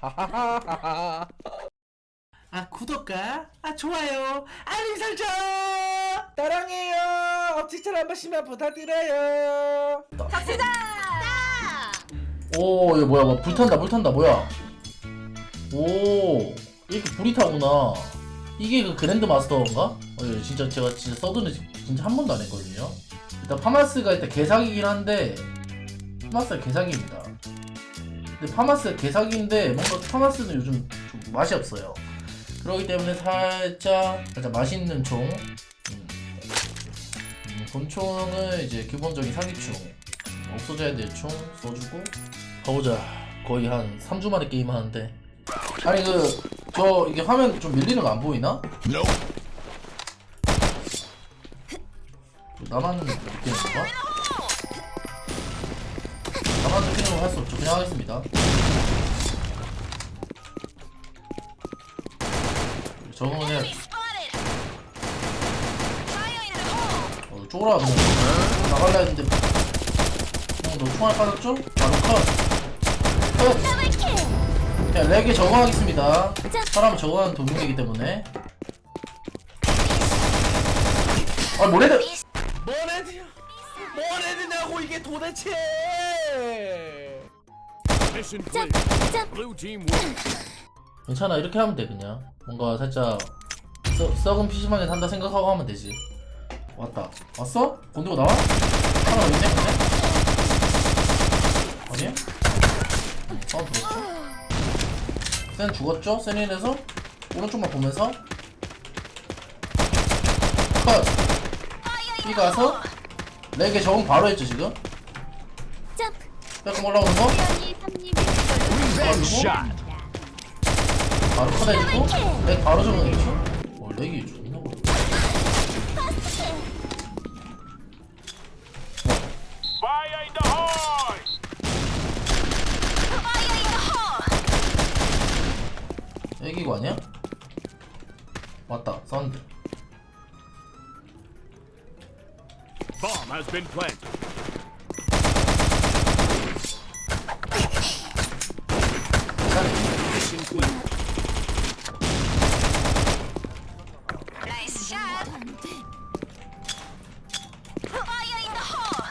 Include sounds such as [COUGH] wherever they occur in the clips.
하하하하하. [LAUGHS] 아 구독과 아 좋아요 알림 설정 사랑해요. 업티처 한 번씩만 부탁드려요. 오 이거 뭐야 뭐 불탄다 불 탄다 뭐야 오 이렇게 불이 타구나 이게 그 그랜드 마스터인가? 어, 예, 진짜 제가 진짜 서든을 진짜 한 번도 안 했거든요 일단 파마스가 일단 개사기긴 한데 파마스가 개사기입니다 근데 파마스가 개사기인데 뭔가 파마스는 요즘 좀 맛이 없어요. 그렇기 때문에 살짝 살짝 맛있는 총. 음, 음, 본총은 이제 기본적인 사기총 없어져야 될 총 써주고. 가보자. 거의 한 3주 만에 게임 하는데. 아니 그 저 이게 화면 좀 밀리는 거 안 보이나? 나만 느끼는 건가? 할 수 없죠 그냥 하겠습니다 해야지 어, 쫄아 그냥 나갈라 했는데 어, 너 총알 빠졌죠? 바로 컷! 컷! 자, 렉에 적응하겠습니다. 사람은 적응하는 도구이기 때문에. 아, 뭐래들! 뭔 애들냐고 이게 도대체? Mission clear. Blue team win. 괜찮아, 이렇게 하면 돼, 그냥. 뭔가 살짝, 썩, 썩은 PC방에 산다 생각하고 하면 되지. 왔다. 왔어? 건들고 나와? 하나 있네, 근데? 아니야? 응, 사운드 들었죠? 센 죽었죠? 센인에서 오른쪽만 보면서 컷! 이 가서 렉에 적응 바로 했죠, 지금? 빼꼼 올라오는 거? Revenge shot. 바로 컷해주고 렉 바로 적응했죠? 어, 렉이 존나 뭐 Fire in the hole. 애기고 아니야? 맞다 사운드 Bomb has been planted. Nice shot. Fire in the hole.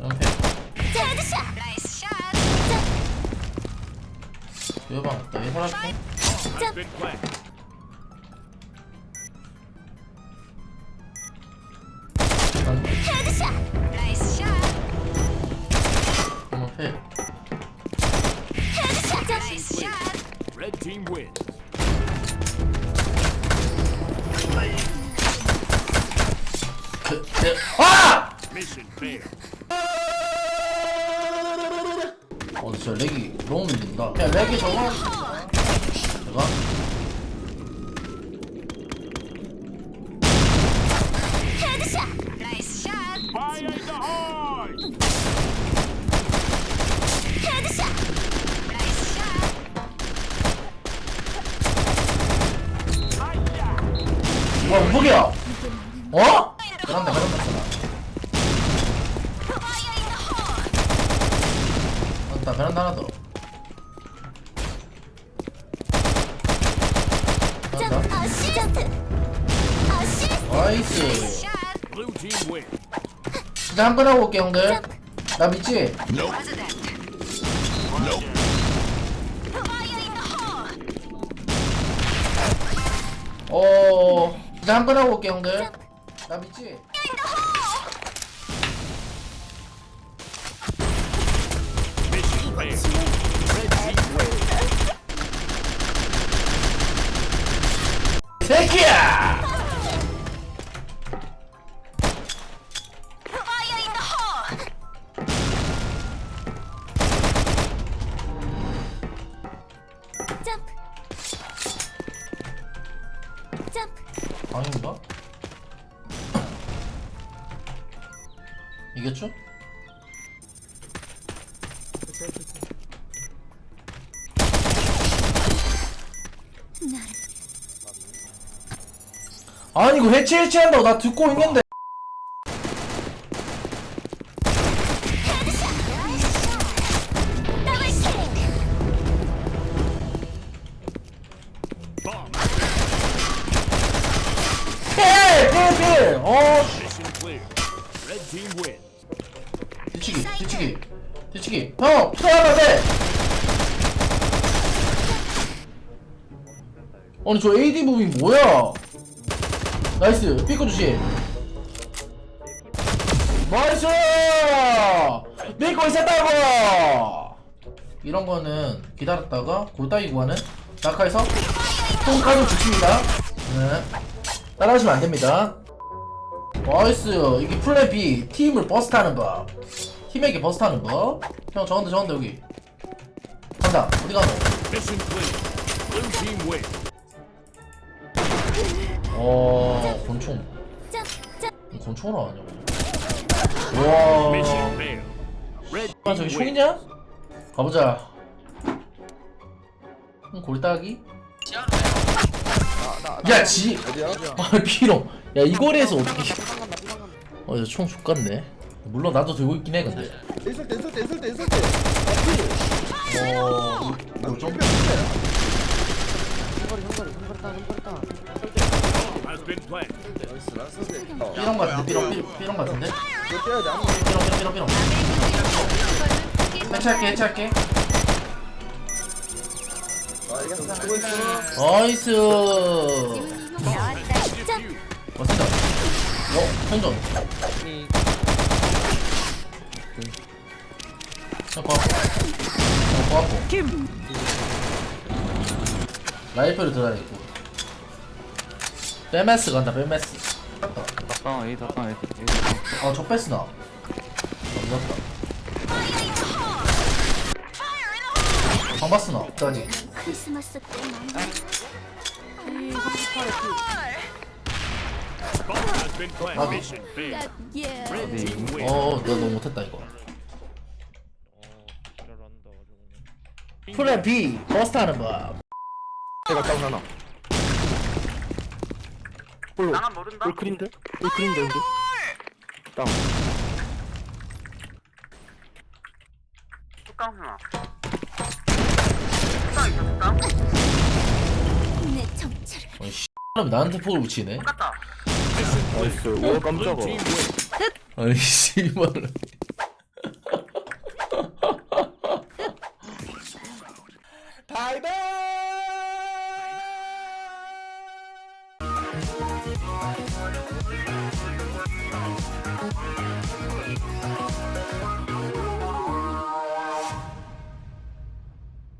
연패 Nice shot. 교회방 없다 얘 살았고 Bomb Red team wins. 그, 네. 아! Mission failed. 어 진짜 렉이 너무 밀린다 그냥 렉이 적응 내가 Nice shot. Fire in the hole. Nice shot. 운복이야 어? 그런다 그런다. 그런다 그런다 하나 더. Assist. 나이스. Blue team wins. 진짜 한번 하고 올게 형들 나 믿지? 어 진짜 한번 하고 올게 형들 나 믿지? 새끼야! 이겼죠? 아니 이거 해체 해체한다고 나 듣고 있는데 예, 예, 예. 어. Red team win. 미치기 형 필요하면 돼! 아니 저 AD 무빙 뭐야? 나이스. 삐끗 조심. 나이스! 믿고 있었다고! 이런 거는 기다렸다가 골따기 구하는 낙하에서 똥카드 붙입니다. 네. 따라하시면 안됩니다. 나이스. 이게 플랜 B. 팀을 버스 타는 법 팀에게 버스 타는 법형 저건데 저건데 여기 간다 어디 가노 Mission clear. Blue team win. 어 점프 권총으로 하냐고 우와 Mission failed. Red 아 저기 win. 총이냐? 가보자 응, 골따기? 야 지! 아 피롱 야이 거리에서 어떻게 어저 총 족같네 물론 나도 들고 있긴 해 근데. 있을 때 있을 때 있을 때. 있을 때 어... 이거 좀? Has been planted. 나이스 나이스 삐롱 같은데? 삐롱 삐- 삐롱 같은데? 이거 떼야 돼 아무 삐롱 삐롱 삐롱 삐롱 해체할게 해체할게. 아 이거 수고했어 나이스 점프 어 진짜 어? 현 전자 고아포 어 라이프를 들어야겠고 빼메스 간다 빼메스 덕강 A 덕강 A 아저 패스나 아 방바스 나 까지 크리스마스 때만 Bomb has been planted. Ah. Mission failed. 예 team win. 어나 너무 못했다 이거 플랜 B 버스트 하는 법. 내가 다운 하나. 나만 모른다? 꿀크린데? 꿀크린데 근데? 다운. 뚝강 하나. 뚝강 있어 뚝강? 내 정체를. 아니 씨 사람이 나한테 폭을 붙이네? 똑같다. 나이스. 오 Blue 깜짝아. 아니 씨발 Bye bye.